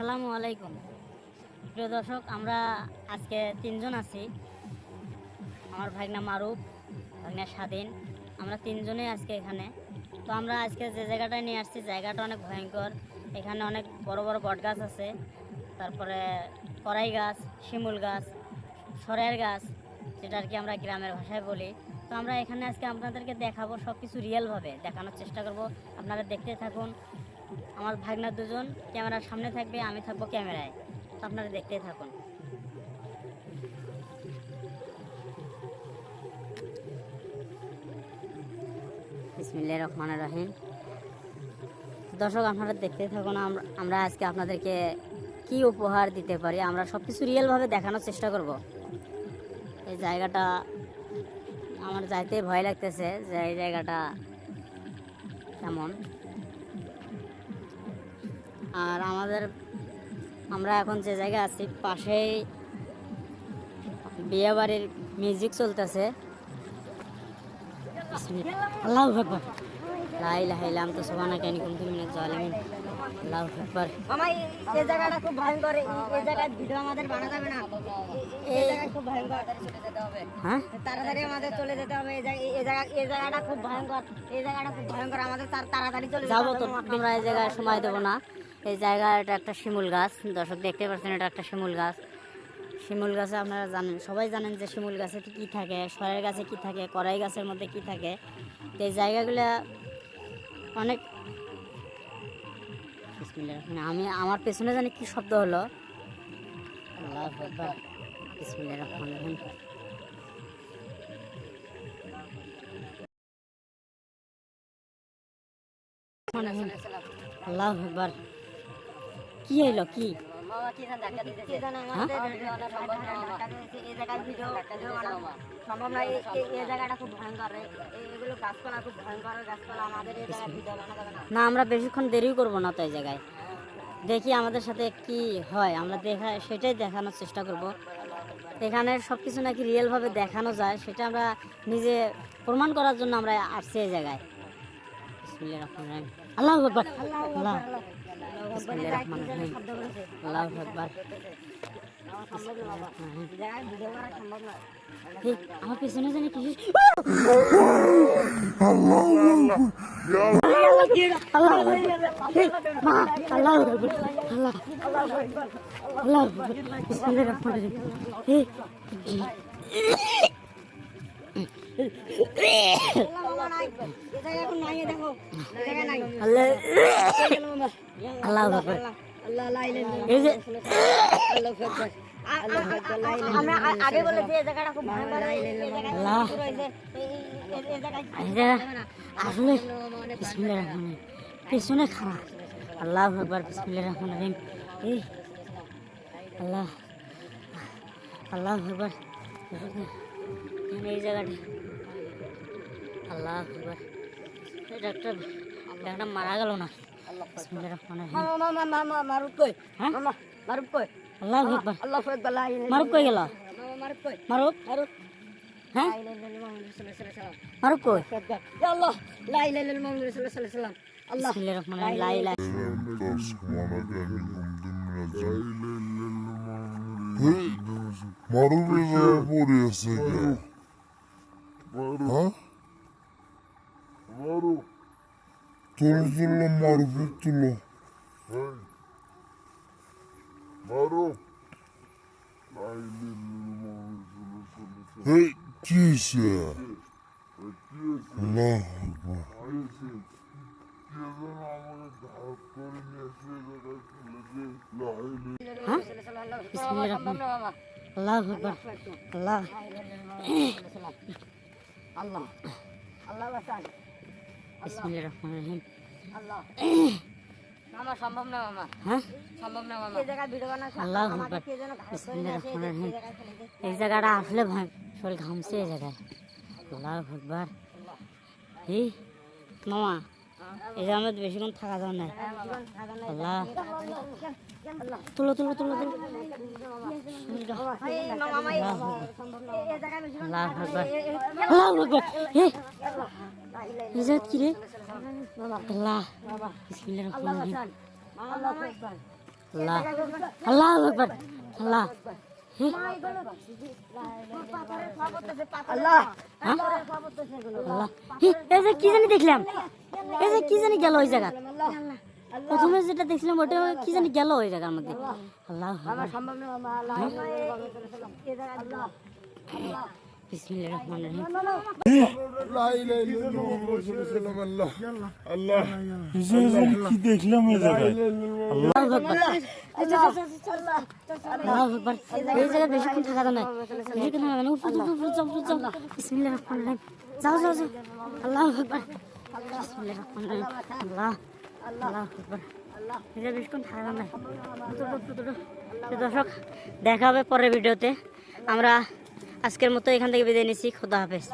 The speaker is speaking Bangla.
আসসালামু আলাইকুম। প্রিয় দর্শক, আমরা আজকে তিনজন আছি। আমার ভাগনা মারুফ, ভাগনা স্বাধীন, আমরা তিনজনেই আজকে এখানে। তো আমরা আজকে যে জায়গাটায় নিয়ে আসছি, জায়গাটা অনেক ভয়ঙ্কর। এখানে অনেক বড় বড় বট গাছ আছে। তারপরে কড়াই গাছ, শিমুল গাছ সরের গাছ, যেটা আর কি আমরা গ্রামের ভাষায় বলি। তো আমরা এখানে আজকে আপনাদেরকে দেখাবো সব কিছু রিয়েলভাবে দেখানোর চেষ্টা করব। আপনারা দেখতে থাকুন। আমার ভাগনা দুজন, ক্যামেরার সামনে থাকবে, আমি থাকব ক্যামেরায়। তো আপনারা দেখতেই থাকুন। বিসমিল্লাহ রহমান রাহিম। দর্শক, আপনারা দেখতে থাকুন আমরা আমরা আজকে আপনাদেরকে কি উপহার দিতে পারি, আমরা সব কিছু রিয়েলভাবে দেখানোর চেষ্টা করব। এই জায়গাটা আমার যাইতে ভয় লাগতেছে, যে এই জায়গাটা কেমন? আর আমাদের আমরা এখন যে জায়গায় আছি পাশেই বিয়ে বাড়ির মিউজিক চলতেছে। আল্লাহ আকবার। লা ইলাহা ইল্লা আনতা সুবহানাকা ইন্নী কুনতু জালিমিন আল্লাহু আকবার। মামা এই এই জায়গাটা খুব ভয়ঙ্কর এই এই জায়গায় ভিডিও আমাদের বানা যাবে না। এই জায়গা খুব ভয়ঙ্কর। হ্যাঁ? তাড়াতাড়ি আমাদের চলে যেতে হবে এই জায়গা এই জায়গাটা খুব ভয়ঙ্কর। এই জায়গাটা খুব ভয়ঙ্কর আমাদের তাড়াতাড়ি চলে যাব তো। তোমরা এই জায়গায় সময় দেবো না। এই জায়গা এটা একটা শিমুল গাছ। দর্শক দেখতে পাচ্ছেন, এটা একটা শিমুল গাছ। শিমুল গাছে আপনারা জানেন, সবাই জানেন যে শিমুল গাছে কি থাকে সরের গাছে কি থাকে, কড়াই গাছের মধ্যে কি থাকে। তো এই জায়গাগুলো অনেক আমি, আমার পেছনে জানি কি শব্দ হলো। আল্লাহ একবার কি হইল কি? না না আমরা বেশিক্ষণ দেরিও করব না তো এই জায়গায়। দেখি আমাদের সাথে কি হয়। আমরা দেখা, সেটাই দেখানোর চেষ্টা করব। এখানে সব কিছু নাকি রিয়েলভাবে দেখানো যায়, সেটা আমরা নিজে প্রমাণ করার জন্য আমরা আসছি এই জায়গায়। আল্লাহ আল্লাহ বিসমিল্লাহির রহমানির রহিম। আল্লাহু আকবার আমার পেছনে জানি কি আল্লাহ আমরা আগে বলেছি এই জায়গাটা আল্লাহ। একবার বিসমিল্লাহির রহমানির রহিম এই আল্লাহ আল্লাহ একবার এই জায়গাটা আল্লাহ একটা একটা মারা গেল না মারুফ কই হ্যাঁ? মামা মারুফ কই আল্লাহ আল্লাহ মারুফ কই গেল মামা মারুফ কই মারুফ মারুফ হ্যাঁ মারুফ কই ইয়া আল্লাহ লা ইলাহা ইল্লাল্লাহ মুহাম্মাদুর রাসূলুল্লাহ আল্লাহ বিসমিল্লাহির রহমানির রহিম লা ইলাহা জায়গায় পড়ে আছে কে হ্যাঁ তুলো তুলো মারুফের তুলো এই কি হয়েছে আল্লাহ আকবার বিসমিল্লাহির রহমানির রহিম আল্লাহ আকবার আল্লাহ আল্লাহ আল্লাহ বাঁচান বিসমিল্লাহির রহমানির রহিম আল্লাহ মামা সম্ভব না মামা। হ্যাঁ? সম্ভব না মামা। এই জায়গায় ভিডিও আল্লাহ আকবার। বিসমিল্লাহির রহমানির রহিম দে। এই জায়গাটা আসলে ভাই শরীর ঘামছে এই জায়গায়। আল্লাহ আকবার। এই মামা। এই মধ্যে বেশিক্ষণ থাকা যাবে না। আল্লাহ। তুলো তুলো তুলো তুলো। কি রে? আল্লাহ। আল্লাহ। আল্লাহ আল্লাহ। কি জানি দেখলাম। এই যে কি জানি গেল ওই জায়গা প্রথমে যেটা দেখছিলাম ওটা কি জানি গেল ওই জায়গার মধ্যে। আল্লাহ। দেখলাম এই জায়গায় আল্লাহু আকবার আল্লাহু আকবার এই জায়গায় বেশিক্ষণ থাকা যায় না বেশিক্ষণ থাকা যায় না উপর উপর উপর উপর যাও বিসমিল্লাহির রহমানির রহিম যাও যাও যাও আল্লাহু আকবার বিসমিল্লাহির রহমানির রহিম আল্লাহ আল্লাহু আকবার এই বেশিক্ষণ থাকা যায় না উঠো, উঠো, উঠো, উঠো। তো দর্শক দেখা হবে ভিডিওতে আমরা আজকের মতো এখান থেকে বিদায় নিচ্ছি খোদা হাফেজ।